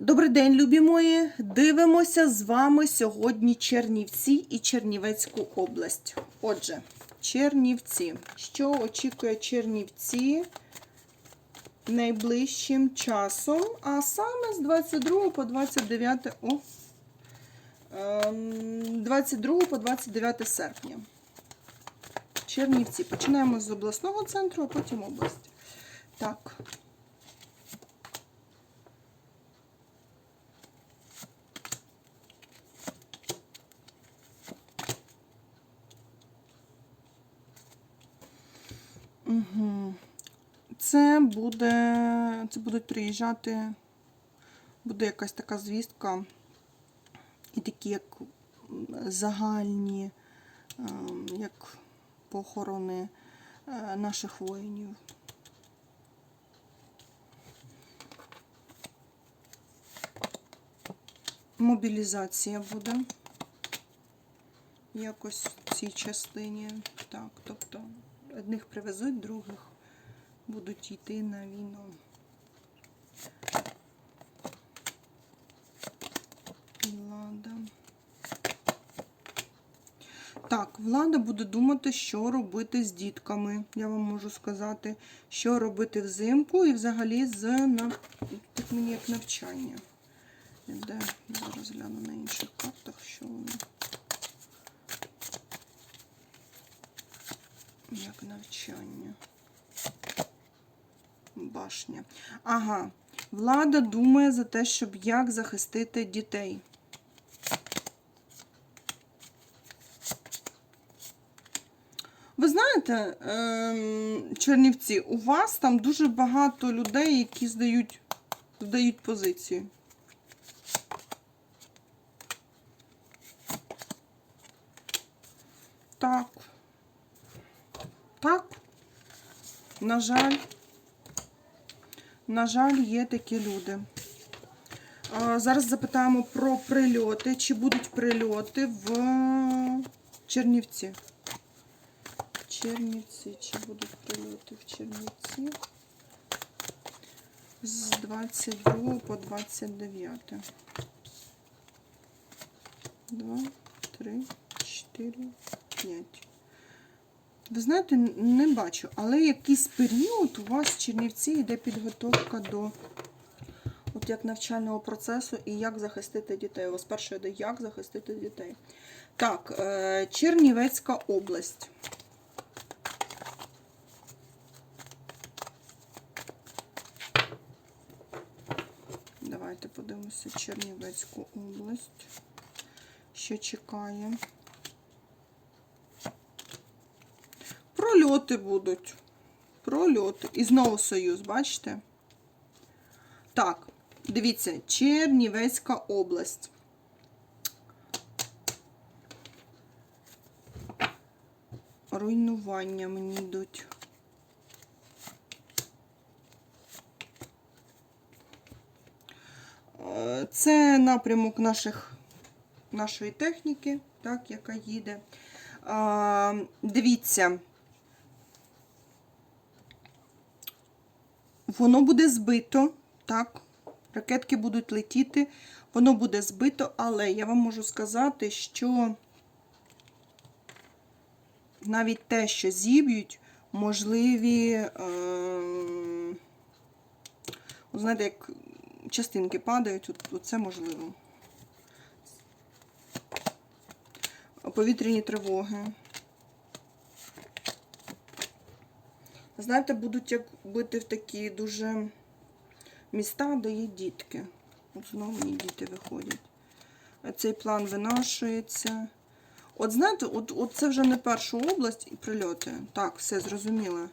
Добрий день, любі мої! Дивимося з вами сьогодні Чернівці і Чернівецьку область. Отже, Чернівці. Що очікує Чернівці найближчим часом? А саме з 22 по 29, о, ем, 22 по 29 серпня. Чернівці. Починаємо з обласного центру, а потім область. Так. Це буде. Це будуть приїжджати. Буде якась така звістка. І такі як загальні, ем, як похорони е, наших воїнів. Мобілізація буде якось в цій частині. Так, тобто одних привезуть, других будуть йти на війну. Влада. Так, влада буде думати, що робити з дітками. Я вам можу сказати, що робити взимку і взагалі з так мені як навчання. Де зараз гляну на інших картах, що воно. Як навчання. Башня. Ага. Влада думає за те, щоб як захистити дітей. Ви знаєте, ем, Чернівці, у вас там дуже багато людей, які здають, здають позицію. Так. Так. На жаль, на жаль, є такі люди. Зараз запитаємо про прильоти. Чи будуть прильоти в Чернівці? Чернівці. Чи будуть прильоти в Чернівці? З 22 по 29. 2, 3, 4, 5. Ви знаєте, не бачу, але якийсь період у вас в Чернівці йде підготовка до от як навчального процесу і як захистити дітей. У вас перше йде як захистити дітей. Так, е, Чернівецька область. Давайте подивимося Чернівецьку область. Що чекає? Прольоти будуть. Прольоти. І знову союз, бачите? Так, дивіться, Чернівецька область. Руйнування мені йдуть. Це напрямок наших, нашої техніки, так, яка їде. Дивіться, воно буде збито, так, ракетки будуть летіти, воно буде збито, але я вам можу сказати, що навіть те, що зіб'ють, можливі, е, знаєте, як частинки падають, от, от це можливо. Повітряні тривоги. Знаєте, будуть як бити в такі дуже міста, де є дітки. От знову мені діти виходять. Цей план винашується. От знаєте, от, от це вже не перша область і прильоти. Так, все зрозуміло.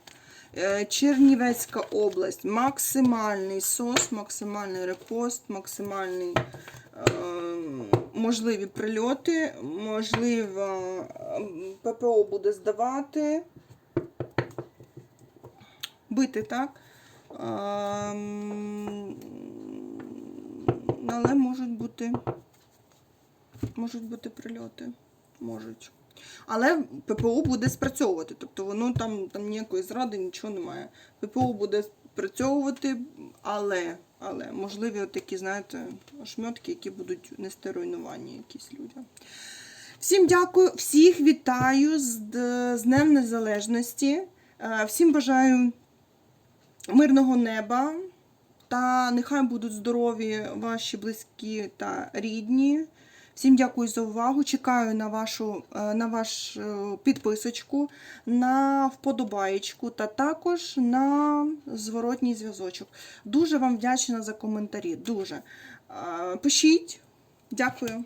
Е, Чернівецька область. Максимальний СОС, максимальний репост, максимальний е, можливі прильоти, можливо, ем, ППО буде здавати. Бити, так? Ем, але можуть бути, можуть бути прильоти. Можуть. Але ППО буде спрацьовувати, тобто воно там, там ніякої зради, нічого немає. ППО буде відпрацьовувати, але, але можливі такі, знаєте, ошметки, які будуть нести руйнування якісь людям. Всім дякую, всіх вітаю з, з Днем Незалежності. Е, Всім бажаю мирного неба. Та нехай будуть здорові ваші близькі та рідні. Всім дякую за увагу. Чекаю на вашу е, на ваш е, підписочку, на вподобаєчку та також на зворотній зв'язочок. Дуже вам вдячна за коментарі. Дуже. Е, Пишіть. Дякую.